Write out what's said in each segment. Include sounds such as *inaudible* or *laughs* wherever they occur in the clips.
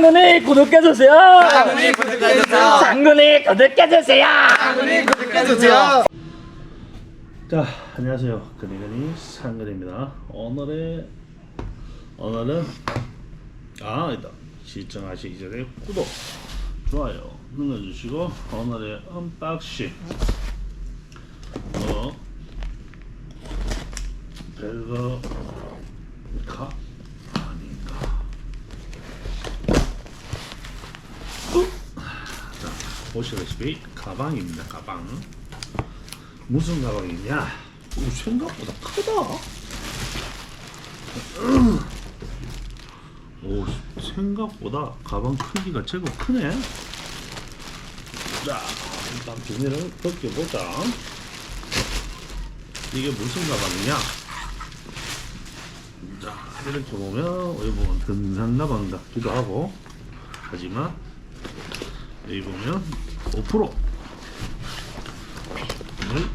장군이 구독해주세요. 장군이 구독해주세요. 장군이 구독해주세요. 장군이 구독해주세요. 자, 안녕하세요. 그니그니 상근입니다. 오늘의 오늘은 아, 일단 시청하시기 전에 구독, 좋아요 눌러주시고 오늘의 언박싱 어 별거 가 아닌가. 자, 보시다시피 가방입니다. 가방. 무슨 가방이냐? 오, 생각보다 크다. 오, 생각보다 가방 크기가 제법 크네. 자, 일단 비닐을 벗겨보자. 이게 무슨 가방이냐? 자, 이렇게 보면, 여기 보면 등산 가방 같기도 하고, 하지만, 여기 보면 5%. 음,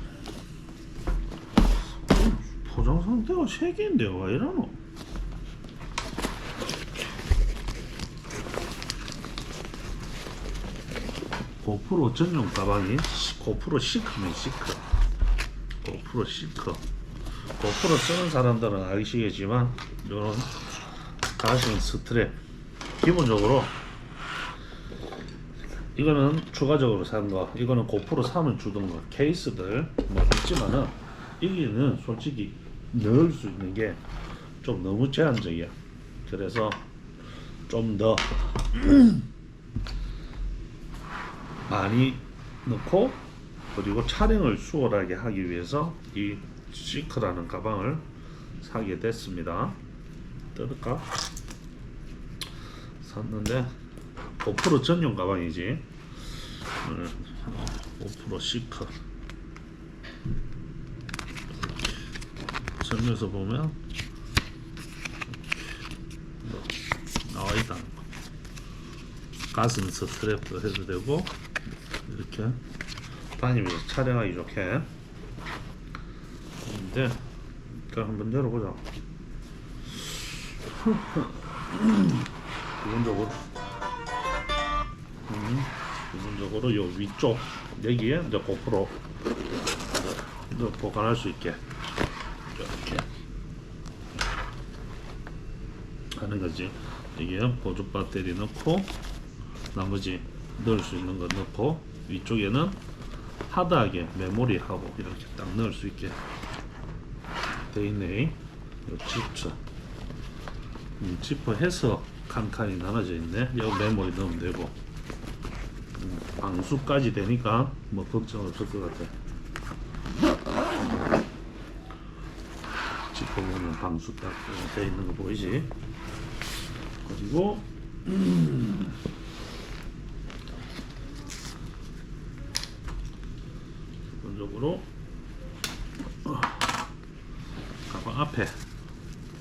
포장 상태가 세 개인데요. 왜 이러노? 고프로 전용 가방이 시- 고프로 시크네 시크. 고프로 시크. 고프로 쓰는 사람들은 아시겠지만 이런 가슴 스트랩 기본적으로 이거는 추가적으로 산 거, 이거는 고프로 사면 주던 거, 케이스들 뭐 있지만은 여기는 솔직히 넣을 수 있는 게 좀 너무 제한적이야. 그래서 좀 더 *clears throat* 많이 넣고 그리고 촬영을 수월하게 하기 위해서 이 시크라는 가방을 사게 됐습니다. 뜯을까? 샀는데 고프로 전용 가방이지. 음, 5% 시크. 설명서 보면 뭐 나와 있다는 거. 가슴 스트랩도 해도 되고 이렇게 다니면서 촬영하기 좋게. 근데 일단 한번 열어보자. *laughs* 기본적으로 음, 기본적으로 요 위쪽 여기에 이제 고프로 이제 보관할 수 있게 이렇게 하는 거지. 이게 보조 배터리 넣고 나머지 넣을 수 있는 거 넣고 위쪽에는 하드하게 메모리하고 이렇게 딱 넣을 수 있게 돼 있네. 요 지퍼 음, 지퍼 해서 칸칸이 나눠져 있네. 여기 메모리 넣으면 되고 음, 방수까지 되니까 뭐 걱정 없을 것 같아. 지퍼 보면 방수 딱돼 있는 거 보이지? 그리고 음, 기본적으로 어, 가방 앞에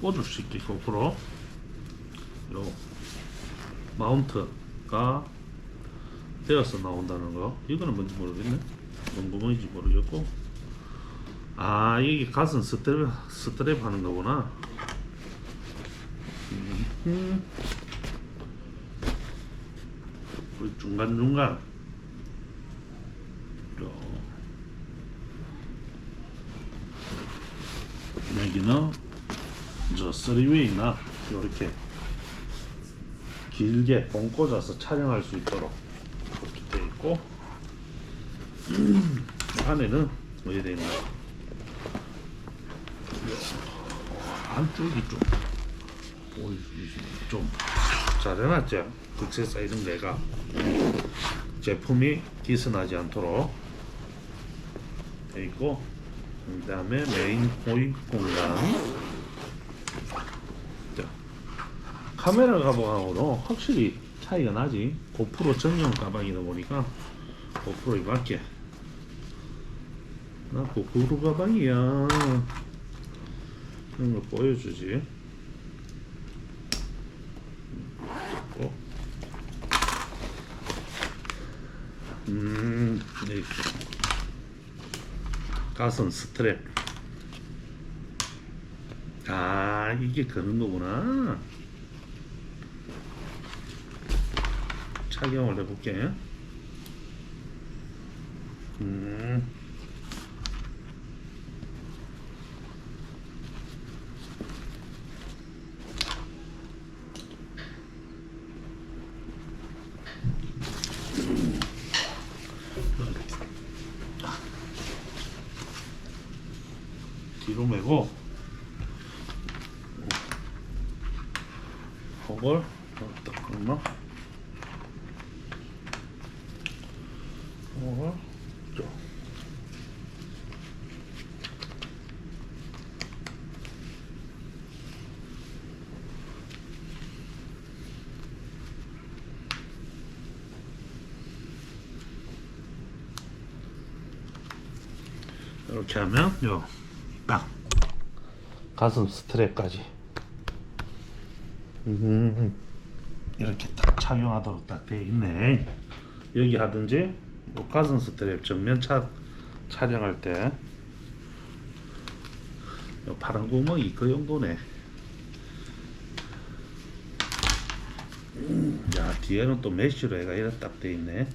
꽂을 수 있게 고프로 요 마운트가 되어서 나온다는 거. 이거는 뭔지 모르겠네. 뭔 구멍인지 모르겠고. 아 이게 가슴 스트랩 스트랩 하는 거구나. 음. 중간중간. 요. 여기는 저 쓰리웨이나 이렇게 길게 봉 꽂아서 촬영할 수 있도록 있고 *clears throat* 안에는 뭐에 되어 있나 안쪽이 좀 있습니다. 좀 잘해놨죠 극세 사이즈는 내가 제품이 기스나지 않도록 되어 있고 그 다음에 메인 호입 공간 자, 카메라 가방하고는 확실히 차이가 나지. 고프로 전용 가방이다 보니까 고프로에 맞게. 나 고프로 가방이야. 이런 걸 보여주지. 어? 음 이렇게 가슴 스트랩. 아 이게 그런 거구나 착용을 해볼게. 음. 뒤로 메고 그걸 딱 얼마? 이렇게 하면 요딱 가슴 스트랩까지 음, 이렇게 딱 착용하도록 딱돼 있네. 여기 하든지 뭐 가슴 스트랩 정면 차 촬영할 때 요 파란 구멍이 그 정도네. 음, 야 뒤에는 또 메쉬로 해가 이렇게 딱 돼 있네.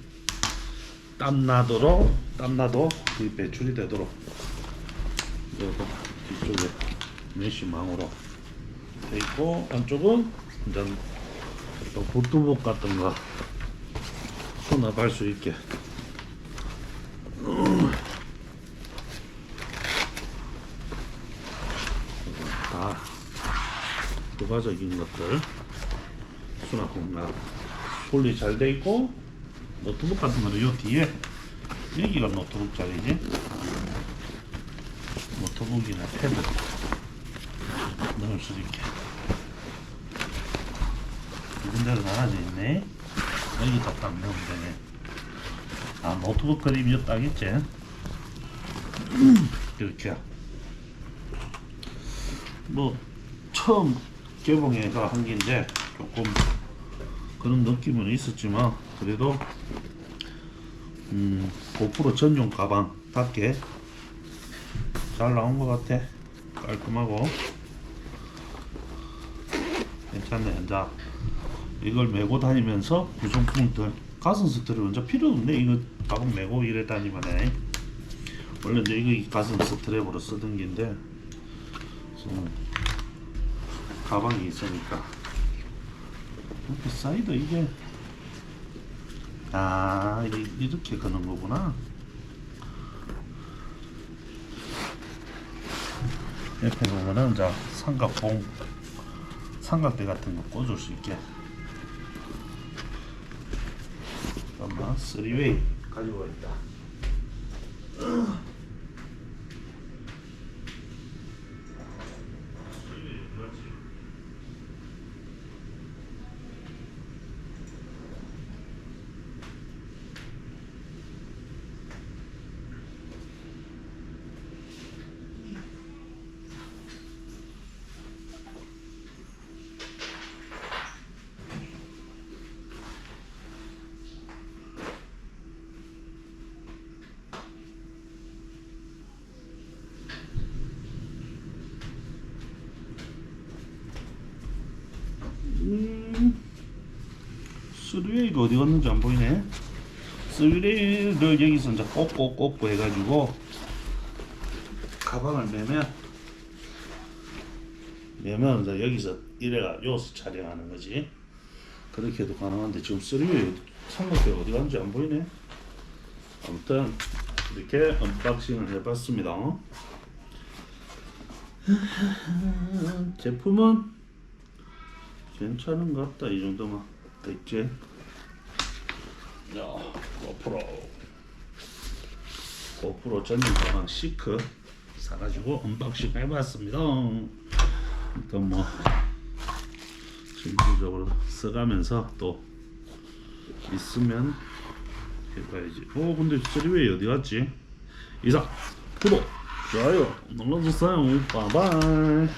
땀 나도록 땀 나도 그 배출이 되도록 요거 뒤쪽에 메쉬망으로 돼 있고 안쪽은 이제 또 보트복 같은 거 수납할 수 있게 다 부가적인 것들. 수납 공간 솔리 잘 돼 있고 노트북 같은 거는 요 뒤에 여기가 노트북 자리지. 노트북이나 패드 넣을 수 있게. 두 군데로 나눠져 있네. 여기다 딱 넣으면 되네. 아 노트북 그림이 딱 있지? *clears throat* 이렇게. 뭐 처음 개봉해가 한 게인데 조금 그런 느낌은 있었지만 그래도 음 고프로 전용 가방답게 잘 나온 것 같아. 깔끔하고. 괜찮네 이제 이걸 메고 다니면서 구성품들 가슴 스트랩 이제 필요 없네. 이거 가방 메고 이래 다니면 해 원래 이제 이거 가슴 스트랩으로 쓰던 좀 가방이 있으니까. 이렇게 사이드 이게 아 이- 이렇게 거는 거구나. 옆에 보면은 이제 삼각봉 삼각대 같은 거 꽂을 수 있게. 잠깐만 3웨이 가지고 있다 음, 3웨이가 어디 갔는지 안 보이네. 3웨이를 여기서 이제 꽂고 꽂고 해가지고 가방을 매면 매면 이제 여기서 이래가 여기서 촬영하는 거지. 그렇게 해도 가능한데 지금 3웨이 삼각대가 어디 갔는지 안 보이네. 아무튼 이렇게 언박싱을 해봤습니다. 제품은 괜찮은 것 같다 이 정도만. 됐지 야 고프로. 고프로 전용 가방 시크 사가지고 언박싱 해봤습니다. 일단 뭐 실질적으로 써가면서 또 있으면 해봐야지. 어 근데 쓰리웨이 어디 갔지? 이상 구독 좋아요 눌러주세요. 바이바이